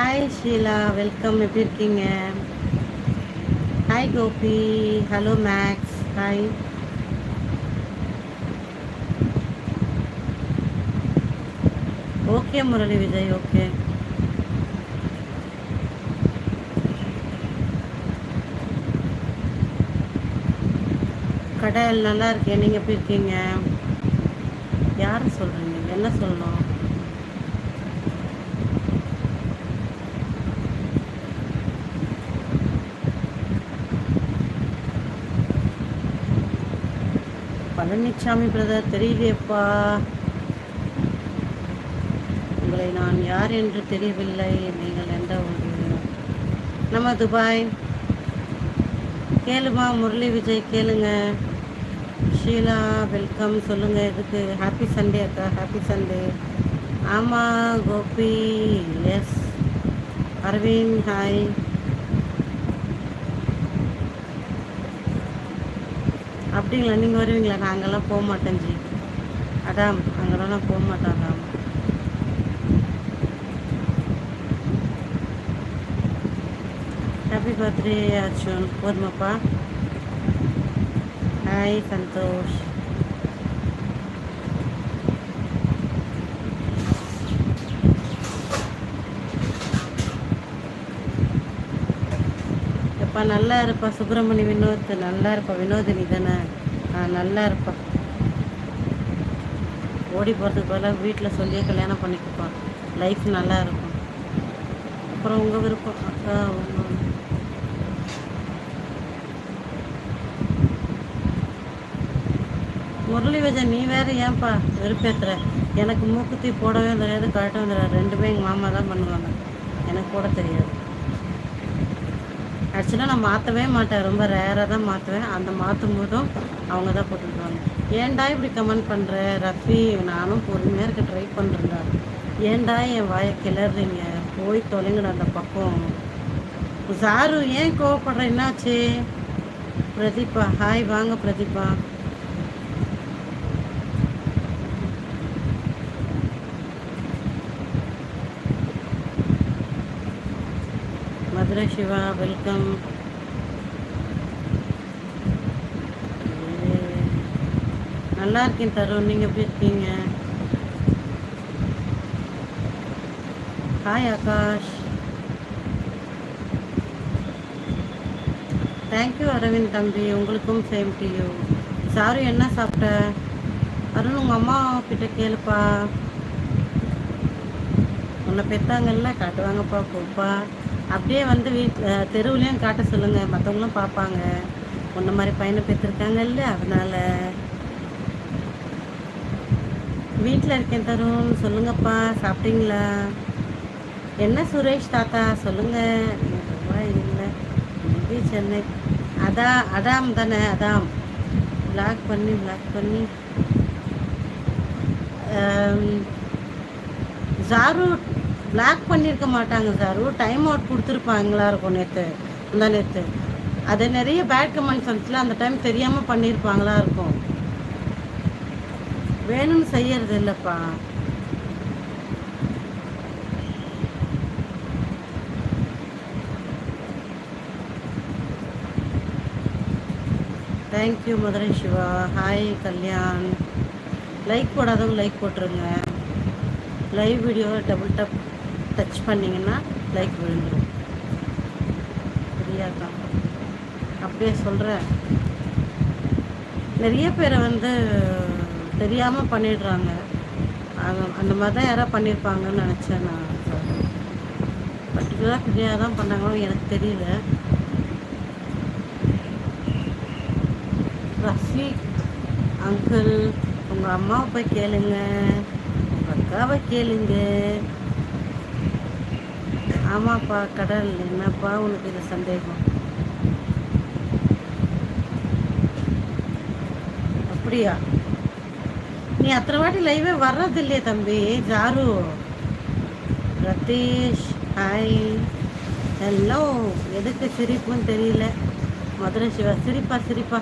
Hi Sheila welcome எப்படி இருக்கீங்க? Hi Gopi hello Max hi okay Murali Vijay okay கடை நல்லா இருக்கேன் நீங்கள் எப்படி இருக்கீங்க? யார் சொல்கிறீங்க என்ன சொல்லணும்? பழனிசாமி பிரதர் தெரியலையப்பா. உங்களை நான் யார் என்று தெரியவில்லை. நீங்கள் எந்த ஊர் நம்ம துபாய். கேளுமா முரளி விஜய் கேளுங்க. ஷீலா வெல்கம். சொல்லுங்கள் இதுக்கு ஹாப்பி சண்டே அக்கா ஹாப்பி சண்டே ஆமாம் கோபி. எஸ் அரவிந்த் ஹாய் அப்படிங்களா நீங்கள் வருவீங்களா? நாங்கள்லாம் போக மாட்டோம் ஜி. அதான் அங்கெல்லாம் போக மாட்டாங்க. Happy birthday Arjun. போதுமாப்பா. Hi Santhosh. இருப்பா நல்லா இருப்பா. சுப்பிரமணி வினோத் நல்லா இருப்பா. வினோதினி தானே? ஆ நல்லா இருப்பா. ஓடி போகிறதுக்கு பதிலாக வீட்டில் சொல்லியே கல்யாணம் பண்ணிக்கப்பா. லைஃப் நல்லா இருக்கும். அப்புறம் உங்கள் விருப்பம். அக்கா முரளி விஜய் நீ வேற ஏன்பா வெறுப்பேத்துற? எனக்கு மூக்குத்தி போடவே தெரியாது கழட்டவும் தெரியாது. ரெண்டுமே எங்கள் மாமா தான் பண்ணுவாங்க. எனக்கு போட தெரியாது. ஆக்சுவலாக நான் மாற்றவே மாட்டேன். ரொம்ப ரேராக தான் மாற்றுவேன் அந்த மாற்றும் போதும் அவங்க தான் போட்டுருவாங்க ஏன்டா இப்படி கமெண்ட் பண்ணுற ரஃபி நானும் பொறுமையாக இருக்க ட்ரை பண்ணுறேன்டா ஏன்டா என் வாயை கிளறீங்க போய் தொலைங்கடா அந்த பக்கம். சாரு ஏன் கோவப்படுற? என்னாச்சு? பிரதீபா ஹாய் வாங்க பிரதீபா. மதுரை சிவா வெல்கம் நல்லா இருக்கேன் தருண் நீங்கள் எப்படி இருக்கீங்க? ஹாய் ஆகாஷ். தேங்க்யூ அரவிந்த் தம்பி. உங்களுக்கும் சேம் டு யூ சாரு என்ன சாப்பிட்ட? அருண் உங்கள் அம்மா கிட்ட கேளுப்பா. உன்னை பெற்றாங்கல்ல காட்டுவாங்கப்பா போப்பா. அப்படியே வந்து வீட்டில் தெருவுலேயும் காட்ட சொல்லுங்கள் மற்றவங்களும் பார்ப்பாங்க. உன்ன மாதிரி பையனை பெற்றிருக்காங்கல்ல அதனால் வீட்டில் இருக்கேன் தரும் சொல்லுங்கப்பா சாப்பிட்டீங்களா? என்ன சுரேஷ் தாத்தா? சொல்லுங்கள் இல்லை. இது சென்னை. அதான் அடாம் தானே அதாம் பிளாக் பண்ணி பிளாக் பண்ணி. ஜாரு பிளாக் பண்ணியிருக்க மாட்டாங்க சாரு. டைம் அவுட் கொடுத்துருப்பாங்களா இருக்கும் நேற்று அந்த நேற்று அதை நிறைய பேட் கமெண்ட்ஸ் வந்துச்சுல அந்த டைம் தெரியாமல் பண்ணியிருப்பாங்களா இருக்கும். வேணும்னு செய்யறது இல்லைப்பா. Thank you Madurai Siva. Hi Kalyan. Like போடாதவங்க like போட்டுருங்க. லைவ் வீடியோவை டபுள் டப் டச் பண்ணிங்கன்னா லைக் விழுந்துடும் சரியாக்கா அப்படியே சொல்கிறேன் நிறைய பேரை வந்து தெரியாமல் பண்ணிடுறாங்க. அந்த மாதிரி தான் யாராவது பண்ணியிருப்பாங்கன்னு நினச்சேன் நான். பர்டிகுலராக ஃப்ரீயாக தான் பண்ணாங்களோ எனக்கு தெரியல. ரஃபீக் அங்கிள் உங்கள் அம்மாவை போய் கேளுங்க. உங்கள் அக்காவை கேளுங்க. ஆமாப்பா கடல். என்னப்பா உனக்கு இது சந்தேகம்? அப்படியா? நீ அத்தனை வாட்டி லைவே வர்றது இல்லையே தம்பி. ஜாரு. ரத்தீஷ் ஹாய் எல்லாம் எதுக்கு சிரிப்புன்னு தெரியல. மதுரை சிவா சிரிப்பா சிரிப்பா.